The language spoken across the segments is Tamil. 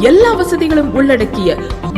எல்லா வசதிகளும் உள்ளடக்கிய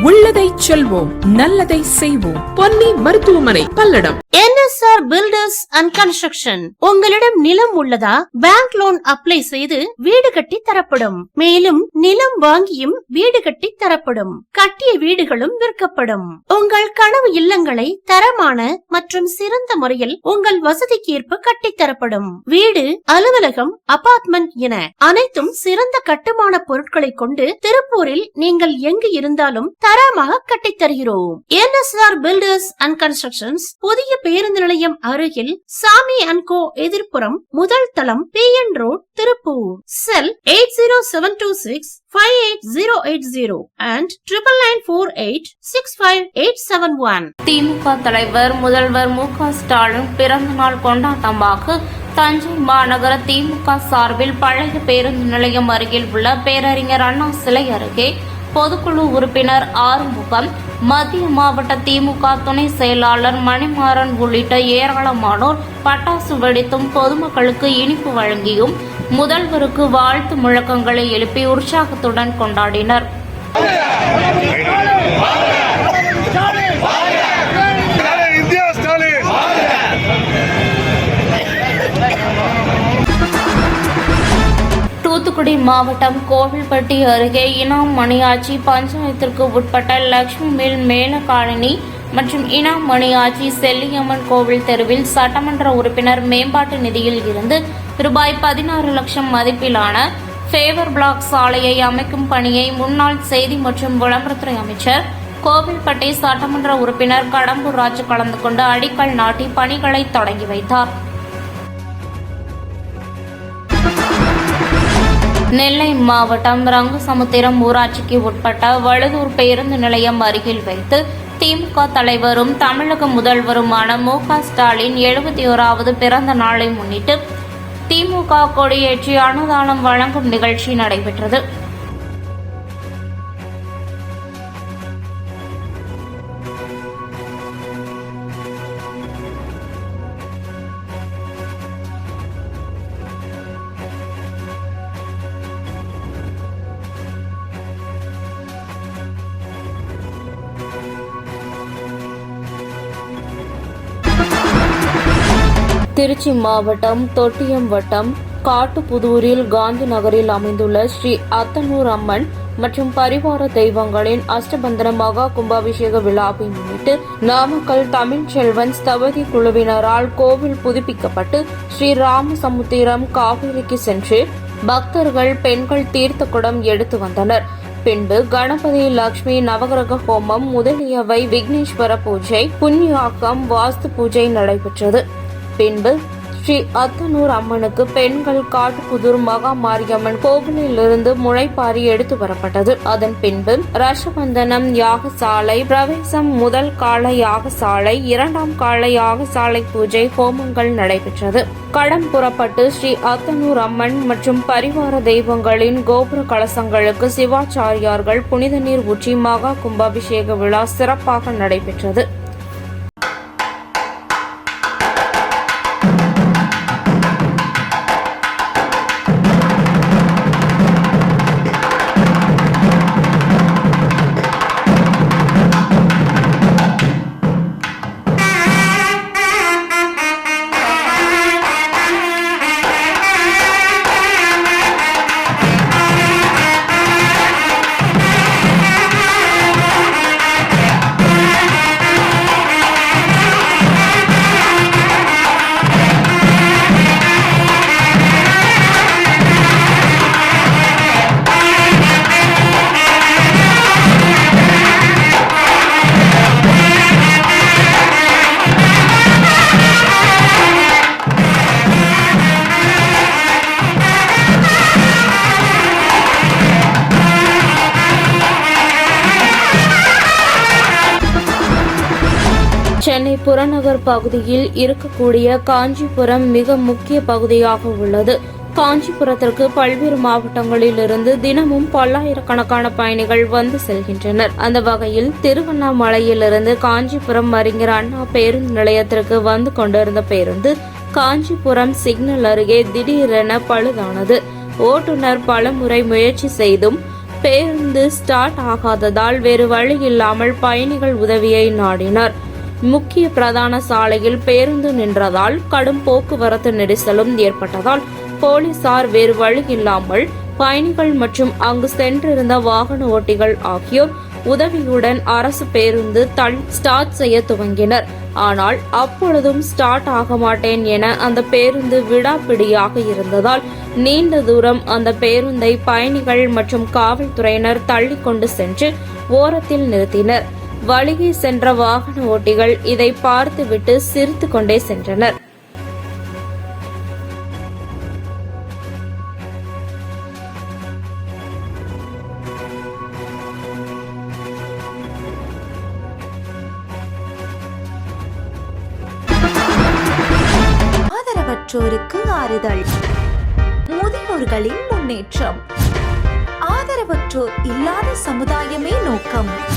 உள்ளதை செல்வோம் நல்லதை செய்வோம். பொன்னி மருத்துவமனை Palladam. NSR builders and construction உங்களிடம் நிலம் உள்ளதா? பேங்க் லோன் அப்ளை செய்து வீடு கட்டி தரப்படும். மேலும் நிலம் வாங்கியும் வீடு கட்டி தரப்படும். கட்டிய வீடுகளும் விற்கப்படும். உங்கள் கனவு இல்லங்களை தரமான மற்றும் சிறந்த முறையில் உங்கள் வசதிக்கு ஏற்ப கட்டித் தரப்படும். வீடு அலுவலகம் அபார்ட்மெண்ட் என அனைத்தும் சிறந்த கட்டுமான பொருட்களை கொண்டு திருப்பூரில் நீங்கள் எங்கு இருந்தாலும் தரமாக கட்டித் தருகிறோம். என்எஸ்ஆர் பில்டர்ஸ் அண்ட் கன்ஸ்ட்ரக்ஷன்ஸ் புதிய பேருந்து நிலையம் அருகில் சாமி அண்ட் கோ எதிர்ப்புறம் முதல் தளம் P N road Tiruppur. Cell eight zero seven two six five eight zero eight zero and triple nine four eight six five eight seven one DMK தலைவர் முதல்வர் மு க ஸ்டாலின் பிறந்த நாள் கொண்டாட்டமாக தஞ்சை மாநகர திமுக சார்பில் பழைய பேருந்து நிலையம் அருகில் உள்ள பேரறிஞர் அண்ணா சிலை அருகே பொதுக்குழு உறுப்பினர் ஆறுமுகம் மத்திய மாவட்ட திமுக துணை செயலாளர் மணிமாறன் உள்ளிட்ட ஏராளமானோர் பட்டாசு வெடித்தும் பொதுமக்களுக்கு இனிப்பு வழங்கியும் முதல்வருக்கு வாழ்த்து முழக்கங்களை எழுப்பி உற்சாகத்துடன் கொண்டாடினர். தூத்துக்குடி மாவட்டம் கோவில்பட்டி அருகே இனாம் மணியாச்சி பஞ்சாயத்திற்கு உட்பட்ட லக்ஷ்மி மில் மேலகாலனி மற்றும் இனாம் மணியாச்சி செல்லியம்மன் கோவில் தெருவில் சட்டமன்ற உறுப்பினர் மேம்பாட்டு நிதியில் இருந்து ரூபாய் பதினாறு லட்சம் மதிப்பிலான ஃபேவர் பிளாக் சாலையை அமைக்கும் பணியை முன்னாள் செய்தி மற்றும் விளம்பரத்துறை அமைச்சர் கோவில்பட்டி சட்டமன்ற உறுப்பினர் கடம்பூர் ராஜு கலந்து கொண்டு அடிக்கல் நாட்டி பணிகளை தொடங்கி வைத்தார். நெல்லை மாவட்டம் ரங்கசமுத்திரம் ஊராட்சிக்கு உட்பட்ட வழுதூர் பேருந்து நிலையம் அருகில் வைத்து திமுக தலைவரும் தமிழக முதல்வருமான மு க ஸ்டாலின் எழுபத்தி ஓராவது பிறந்த நாளை முன்னிட்டு திமுக கொடியேற்றி அன்னதானம் வழங்கும் நிகழ்ச்சி நடைபெற்றது. திருச்சி மாவட்டம் தொட்டியம் வட்டம் காட்டுப்புதூரில் காந்தி நகரில் அமைந்துள்ள ஸ்ரீ அத்தனூர் அம்மன் மற்றும் பரிவார தெய்வங்களின் அஷ்டபந்தன மகா கும்பாபிஷேக விழாவை முன்னிட்டு நாமக்கல் தமிழ் செல்வன் ஸ்தபதி குழுவினரால் கோவில் புதுப்பிக்கப்பட்டு ஸ்ரீ ராமசமுத்திரம் காவிரிக்கு சென்று பக்தர்கள் பெண்கள் தீர்த்த குடம் எடுத்து வந்தனர். பின்பு கணபதி லட்சுமி நவகிரக ஹோமம் முதலியவை விக்னேஸ்வர பூஜை புண்ணியாக்கம் வாஸ்து பூஜை நடைபெற்றது. பின்பு ஸ்ரீ அத்தனூர் அம்மனுக்கு பெண்கள் காட்டுப்புதூர் மகா மாரியம்மன் கோவிலிலிருந்து முளைப்பாரி எடுத்து வரப்பட்டது. அதன் பின்பு ரசபந்தனம் யாகசாலை பிரவேசம் முதல் கால யாகசாலை இரண்டாம் கால யாகசாலை பூஜை ஹோமங்கள் நடைபெற்றது. களம் புறப்பட்டு ஸ்ரீ அத்தனூர் அம்மன் மற்றும் பரிவார தெய்வங்களின் கோபுர கலசங்களுக்கு சிவாச்சாரியார்கள் புனித நீர் ஊற்றி மகா கும்பாபிஷேக விழா சிறப்பாக நடைபெற்றது. சென்னை புறநகர் பகுதியில் இருக்கக்கூடிய காஞ்சிபுரம் மிக முக்கிய பகுதியாக உள்ளது. காஞ்சிபுரத்திற்கு பல்வேறு மாவட்டங்களில் இருந்து தினமும் பல்லாயிரக்கணக்கான பயணிகள் வந்து செல்கின்றனர். அந்த வகையில் திருவண்ணாமலையிலிருந்து காஞ்சிபுரம் அறிஞர் அண்ணா பேருந்து நிலையத்திற்கு வந்து கொண்டிருந்த பேருந்து காஞ்சிபுரம் சிக்னல் அருகே திடீரென பழுதானது. ஓட்டுநர் பலமுறை முயற்சி செய்தும் பேருந்து ஸ்டார்ட் ஆகாததால் வேறு வழி இல்லாமல் பயணிகள் உதவியை நாடினர். முக்கிய பிரதான சாலையில் பேருந்து நின்றதால் கடும் போக்குவரத்து நெரிசலும் ஏற்பட்டதால் போலீசார் வேறு வழி இல்லாமல் பயணிகள் மற்றும் அங்கு சென்றிருந்த வாகன ஓட்டிகள் ஆகியோர் உதவியுடன் அரசு பேருந்து தள் ஸ்டார்ட் செய்ய துவங்கினர். ஆனால் அப்பொழுதும் ஸ்டார்ட் ஆக மாட்டேன் என அந்த பேருந்து விடாப்பிடியாக இருந்ததால் நீண்ட தூரம் அந்த பேருந்தை பயணிகள் மற்றும் காவல்துறையினர் தள்ளி கொண்டு சென்று ஓரத்தில் நிறுத்தினர். வழியே சென்ற வாகன ஓட்டிகள் இதை பார்த்துவிட்டு சிரித்து கொண்டே சென்றனர். ஆதரவற்றோருக்கு ஆறுதல். முதியோர்களின் முன்னேற்றம். ஆதரவற்றோர் இல்லாத சமுதாயமே நோக்கம்.